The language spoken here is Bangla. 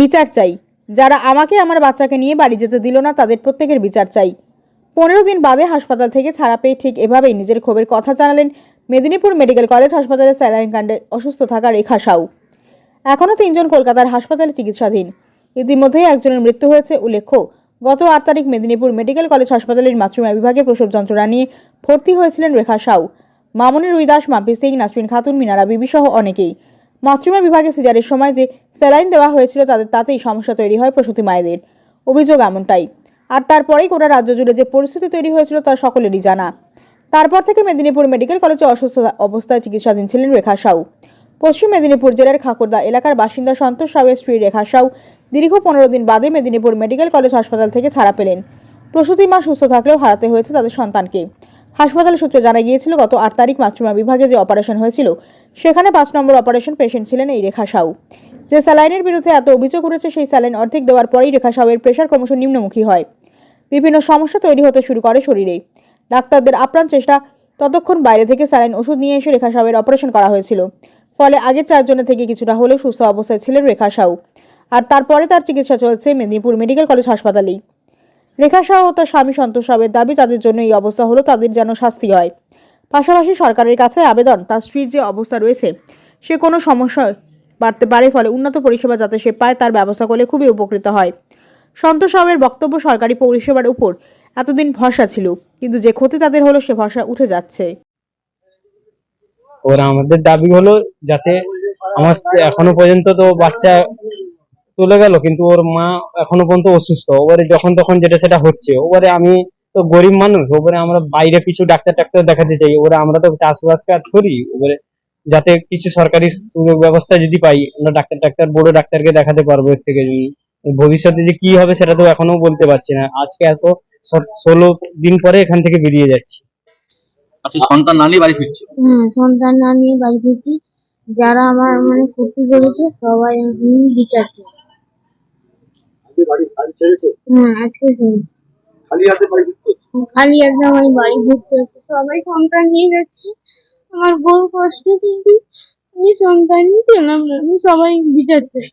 বিচার চাই। যারা আমাকে আমার বাচ্চাকে নিয়ে বাড়ি যেতে দিল না, তাদের প্রত্যেকের বিচার চাই। পনেরো দিন বাদে হাসপাতাল থেকে ছাড়া পেয়ে ঠিক এভাবেই নিজের ক্ষোভের কথা জানালেন মেদিনীপুর মেডিকেল কলেজ হাসপাতালে স্যালাইন কাণ্ডে অসুস্থ থাকা রেখা সাউ। এখনও তিনজন কলকাতার হাসপাতালে চিকিৎসাধীন। ইতিমধ্যেই একজনের মৃত্যু হয়েছে, উল্লেখ্য, গত আট তারিখ মেদিনীপুর মেডিকেল কলেজ হাসপাতালের মাতৃমা বিভাগে প্রসব যন্ত্রণা নিয়ে ভর্তি হয়েছিলেন রেখা সাউ। মামনি রুইদাস মাম্পি সিং, নাসরিন খাতুন, মিনারা বিবি সহ অনেকেই। মাতৃমা বিভাগে সিজারের সময় যে স্যালাইন দেওয়া হয়েছিল তাদের তাতেই সমস্যা তৈরি হয় প্রসূতি মায়েদের। অভিযোগ এমনটাই। আর তারপরেই গোটা রাজ্য জুড়ে যে পরিস্থিতি তৈরি হয়েছিল তা সকলেরই জানা। তারপর থেকে মেদিনীপুর মেডিকেল কলেজে অসুস্থ অবস্থায় চিকিৎসাধীন ছিলেন রেখা সাউ। পশ্চিম মেদিনীপুর জেলার খাকুরদা এলাকার বাসিন্দা সন্তোষ সাউয়ের স্ত্রী রেখা সাউ দীর্ঘ পনেরো দিন বাদে মেদিনীপুর মেডিকেল কলেজ হাসপাতাল থেকে ছাড়া পেলেন। প্রসূতি মা সুস্থ থাকলেও হারাতে হয়েছে তাদের সন্তানকে। হাসপাতাল সূত্রে জানা গিয়েছিল, গত আট তারিখ মাতৃমা বিভাগে যে অপারেশন হয়েছিল সেখানে পাঁচ নম্বর অপারেশন পেশেন্ট ছিলেন এই রেখা সাউ। যে স্যালাইনের বিরুদ্ধে এত অভিযোগ উঠেছে, সেই স্যালাইন অর্ধেক দেওয়ার পরেই রেখা সাউয়ের প্রেশার ক্রমশ নিম্নমুখী হয়। বিভিন্ন সমস্যা তৈরি হতে শুরু করে শরীরে ডাক্তারদের আপ্রাণ চেষ্টা, ততক্ষণ বাইরে থেকে স্যালাইন ওষুধ নিয়ে এসে রেখা সাউয়ের অপারেশন করা হয়েছিল। ফলে আগের চারজনের থেকে কিছুটা হলেও সুস্থ অবস্থায় ছিলেন রেখা সাউ। আর তারপরে তার চিকিৎসা চলছে মেদিনীপুর মেডিকেল কলেজ হাসপাতালেই। রেখা সাউ ও তার স্বামী সন্তোষ সাউয়ের দাবি, তাদের জন্য এই অবস্থা হলো তাদের যেন শাস্তি হয়। পাশাপাশি সরকারের কাছে আবেদন, তার স্ত্রীর যে অবস্থা রয়েছে, সে কোনো সমস্যায় বাড়তে পারে, ফলে উন্নত পরিষেবা যাতে সে পায়, তার ব্যবস্থা করলে খুবই উপকৃত হয়। সন্তোষ সাউয়ের বক্তব্য সরকারি পরিষেবার উপর এতদিন ভরসা ছিল, কিন্তু যে ক্ষতি তাদের হলো, সে ভরসা উঠে যাচ্ছে। ওরা আমাদের দাবি হলো যাতে আমার এখনও পর্যন্ত তো বাচ্চা চলে গেল, কিন্তু ওর মা এখনও পর্যন্ত অসুস্থ। ওবারে যখন তখন যেটা সেটা হচ্ছে, ওবারে আমি তো গরিব মানুষ ওপরে আমরা বাইরে কিছু ডাক্তার টাক্তার দেখাতে চাই ওরা আমরা তো চাষবাস কাজ করি ওপরে যাতে কিছু সরকারি সুযোগ ব্যবস্থা যদি পাই আমরা ডাক্তার টাক্তার বড় ডাক্তারকে দেখাতে পারব এর থেকে। ভবিষ্যতে যে কি হবে সেটা তো এখনও বলতে পারছি না। আজকে এত ষোলো দিন পরে এখান থেকে বেরিয়ে যাচ্ছি। আচ্ছা সন্তান না নিয়ে বাড়ি ফিরছে? হ্যাঁ সন্তান না নিয়ে বাড়ি ফিরছি। যারা আমার মানে ক্ষতি করেছে সবাই আমি বিচার চাই হ্যাঁ আজকে শেষ খালি হাতে বাড়ি খালি একদম আমি বাড়ি ঘুরতে হচ্ছে। সবাই সন্তান নিয়ে যাচ্ছে। আমার বউ কষ্ট কিন্তু আমি নিয়ে পেলাম না আমি সবাই বিচার চাই।